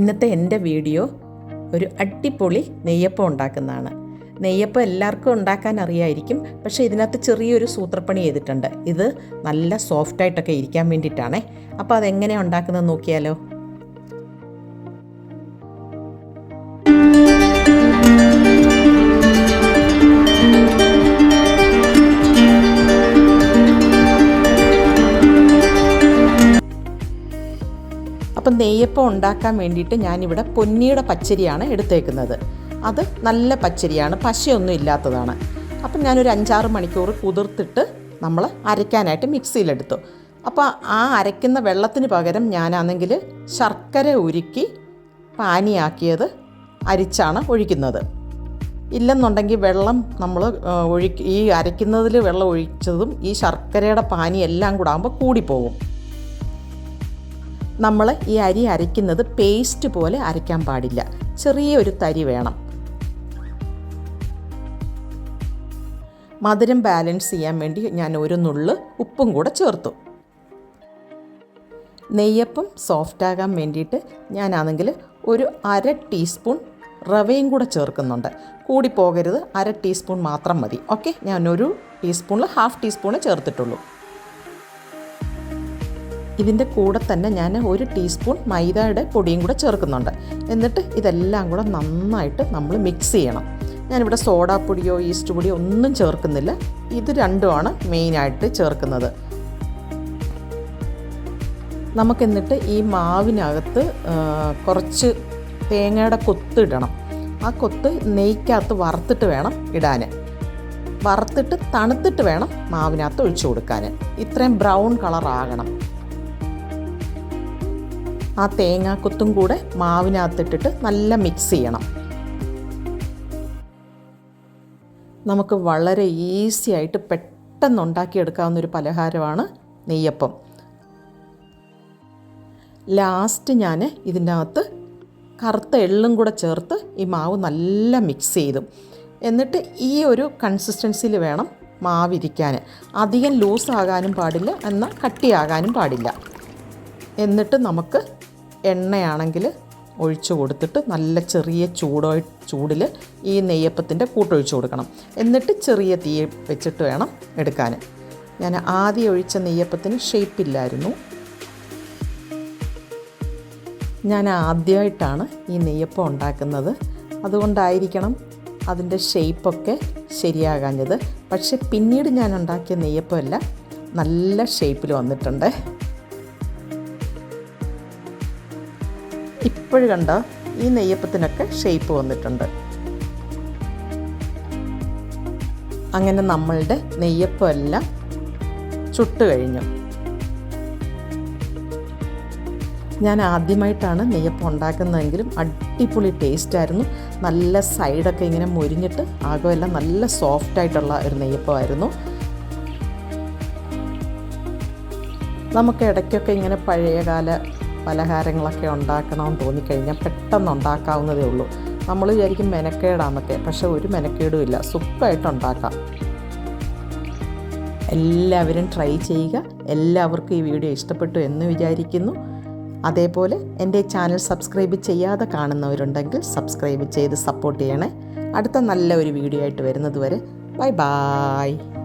ഇന്നത്തെ എന്റെ വീഡിയോ ഒരു അടിപൊളി നെയ്യപ്പം ഉണ്ടാക്കുന്നതാണ്. നെയ്യപ്പം എല്ലാവർക്കും ഉണ്ടാക്കാൻ അറിയായിരിക്കും പക്ഷേ ഇതിനകത്ത് ചെറിയൊരു സൂത്രപ്പണി ചെയ്തിട്ടുണ്ട്. ഇത് നല്ല സോഫ്റ്റായിട്ടൊക്കെ ഇരിക്കാൻ വേണ്ടിയിട്ടാണേ. അപ്പോൾ അതെങ്ങനെയാണ് ഉണ്ടാക്കുന്നത് നോക്കിയാലോ? അപ്പം നെയ്യപ്പം ഉണ്ടാക്കാൻ വേണ്ടിയിട്ട് ഞാനിവിടെ പൊന്നിയുടെ പച്ചരിയാണ് എടുത്തേക്കുന്നത്. അത് നല്ല പച്ചരിയാണ് പശയൊന്നും ഇല്ലാത്തതാണ്. അപ്പം ഞാനൊരു അഞ്ചാറ് മണിക്കൂർ കുതിർത്തിട്ട് നമ്മൾ അരയ്ക്കാനായിട്ട് മിക്സിയിലെടുത്തു. അപ്പോൾ ആ അരയ്ക്കുന്ന വെള്ളത്തിന് പകരം ഞാനാണെങ്കിൽ ശർക്കര ഉരുക്കി പാനിയാക്കിയത് അരിച്ചാണ് ഒഴിക്കുന്നത്. ഇല്ലെന്നുണ്ടെങ്കിൽ വെള്ളം നമ്മൾ ഒഴിക്ക് ഈ അരയ്ക്കുന്നതിൽ വെള്ളം ഒഴിച്ചതും ഈ ശർക്കരയുടെ പാനി എല്ലാം കൂടാകുമ്പോൾ കൂടിപ്പോകും നമ്മൾ ഈ അരി അരയ്ക്കുന്നത് പേസ്റ്റ് പോലെ അരയ്ക്കാൻ പാടില്ല. ചെറിയൊരു തരി വേണം. മധുരം ബാലൻസ് ചെയ്യാൻ വേണ്ടി ഞാൻ ഒരു നുള്ള് ഉപ്പും കൂടെ ചേർത്തു. നെയ്യപ്പം സോഫ്റ്റ് ആകാൻ വേണ്ടിയിട്ട് ഞാനാണെങ്കിൽ ഒരു അര ടീസ്പൂൺ റവയും കൂടെ ചേർക്കുന്നുണ്ട്. കൂടി പോകരുത് അര ടീസ്പൂൺ മാത്രം മതി. ഓക്കെ ഞാനൊരു ടീസ്പൂണിൽ ഹാഫ് ടീസ്പൂണ് ചേർത്തിട്ടുള്ളൂ. ഇതിന്റെ കൂടെ തന്നെ ഞാൻ ഒരു ടീസ്പൂൺ മൈദയുടെ പൊടിയും കൂടെ ചേർക്കുന്നുണ്ട്. എന്നിട്ട് ഇതെല്ലാം കൂടെ നന്നായിട്ട് നമ്മൾ മിക്സ് ചെയ്യണം. ഞാനിവിടെ സോഡാപ്പൊടിയോ ഈസ്റ്റ് പൊടിയോ ഒന്നും ചേർക്കുന്നില്ല. ഇത് രണ്ടുമാണ് മെയിനായിട്ട് ചേർക്കുന്നത്. നമുക്കെന്നിട്ട് ഈ മാവിനകത്ത് കുറച്ച് തേങ്ങയുടെ കൊത്ത് ഇടണം. ആ കൊത്ത് നെയ്ക്കകത്ത് വറുത്തിട്ട് വേണം ഇടാൻ വറുത്തിട്ട് തണുത്തിട്ട് വേണം മാവിനകത്ത് ഒഴിച്ചു കൊടുക്കാൻ ഇത്രയും ബ്രൗൺ കളറാകണം. ആ തേങ്ങാക്കൊത്തും കൂടെ മാവിനകത്തിട്ടിട്ട് നല്ല മിക്സ് ചെയ്യണം. നമുക്ക് വളരെ ഈസി ആയിട്ട് പെട്ടെന്ന് ഉണ്ടാക്കിയെടുക്കാവുന്ന ഒരു പലഹാരമാണ് നെയ്യപ്പം. ലാസ്റ്റ് ഞാൻ ഇതിനകത്ത് കറുത്ത എള്ളും കൂടെ ചേർത്ത് ഈ മാവ് നല്ല മിക്സ് ചെയ്തു. എന്നിട്ട് ഈ ഒരു കൺസിസ്റ്റൻസിയിൽ വേണം മാവിരിക്കാൻ അധികം ലൂസാകാനും പാടില്ല എന്നാൽ കട്ടിയാകാനും പാടില്ല. എന്നിട്ട് നമുക്ക് എണ്ണയാണെങ്കിൽ ഒഴിച്ചു കൊടുത്തിട്ട് നല്ല ചെറിയ ചൂടോ ചൂടിൽ ഈ നെയ്യപ്പത്തിന്റെ കൂട്ടൊഴിച്ചു കൊടുക്കണം. എന്നിട്ട് ചെറിയ തീ വെച്ചിട്ട് വേണം എടുക്കാൻ. ഞാൻ ആദ്യം ഒഴിച്ച നെയ്യപ്പത്തിന് ഷേപ്പില്ലായിരുന്നു ഞാൻ ആദ്യമായിട്ടാണ് ഈ നെയ്യപ്പം ഉണ്ടാക്കുന്നത്. അതുകൊണ്ടായിരിക്കണം അതിന്റെ ഷേപ്പൊക്കെ ശരിയാകാഞ്ഞത്. പക്ഷെ പിന്നീട് ഞാൻ ഉണ്ടാക്കിയ നെയ്യപ്പമല്ല നല്ല ഷേപ്പിൽ വന്നിട്ടുണ്ട്. ഇപ്പോഴും കണ്ടോ ഈ നെയ്യപ്പത്തിനൊക്കെ ഷേപ്പ് വന്നിട്ടുണ്ട്. അങ്ങനെ നമ്മളുടെ നെയ്യപ്പം എല്ലാം ചുട്ട് കഴിഞ്ഞു. ഞാൻ ആദ്യമായിട്ടാണ് നെയ്യപ്പം ഉണ്ടാക്കുന്നതെങ്കിലും അടിപൊളി ടേസ്റ്റായിരുന്നു നല്ല സൈഡൊക്കെ ഇങ്ങനെ മുരിഞ്ഞിട്ട് ആകമെല്ലാം നല്ല സോഫ്റ്റ് ആയിട്ടുള്ള ഒരു നെയ്യപ്പമായിരുന്നു. നമുക്ക് ഇടയ്ക്കൊക്കെ ഇങ്ങനെ പഴയകാല പലഹാരങ്ങളൊക്കെ ഉണ്ടാക്കണമെന്ന് തോന്നിക്കഴിഞ്ഞാൽ പെട്ടെന്ന് ഉണ്ടാക്കാവുന്നതേ ഉള്ളൂ. നമ്മൾ വിചാരിക്കും മെനക്കേടാന്നൊക്കെ പക്ഷെ ഒരു മെനക്കേടും ഇല്ല. സൂപ്പറായിട്ട് ഉണ്ടാക്കാം. എല്ലാവരും ട്രൈ ചെയ്യുക. എല്ലാവർക്കും ഈ വീഡിയോ ഇഷ്ടപ്പെട്ടു എന്ന് വിചാരിക്കുന്നു. അതേപോലെ എന്റെ ചാനൽ സബ്സ്ക്രൈബ് ചെയ്യാതെ കാണുന്നവരുണ്ടെങ്കിൽ സബ്സ്ക്രൈബ് ചെയ്ത് സപ്പോർട്ട് ചെയ്യണേ. അടുത്ത നല്ല ഒരു വീഡിയോ ആയിട്ട് വരുന്നത് വരെ. Bye bye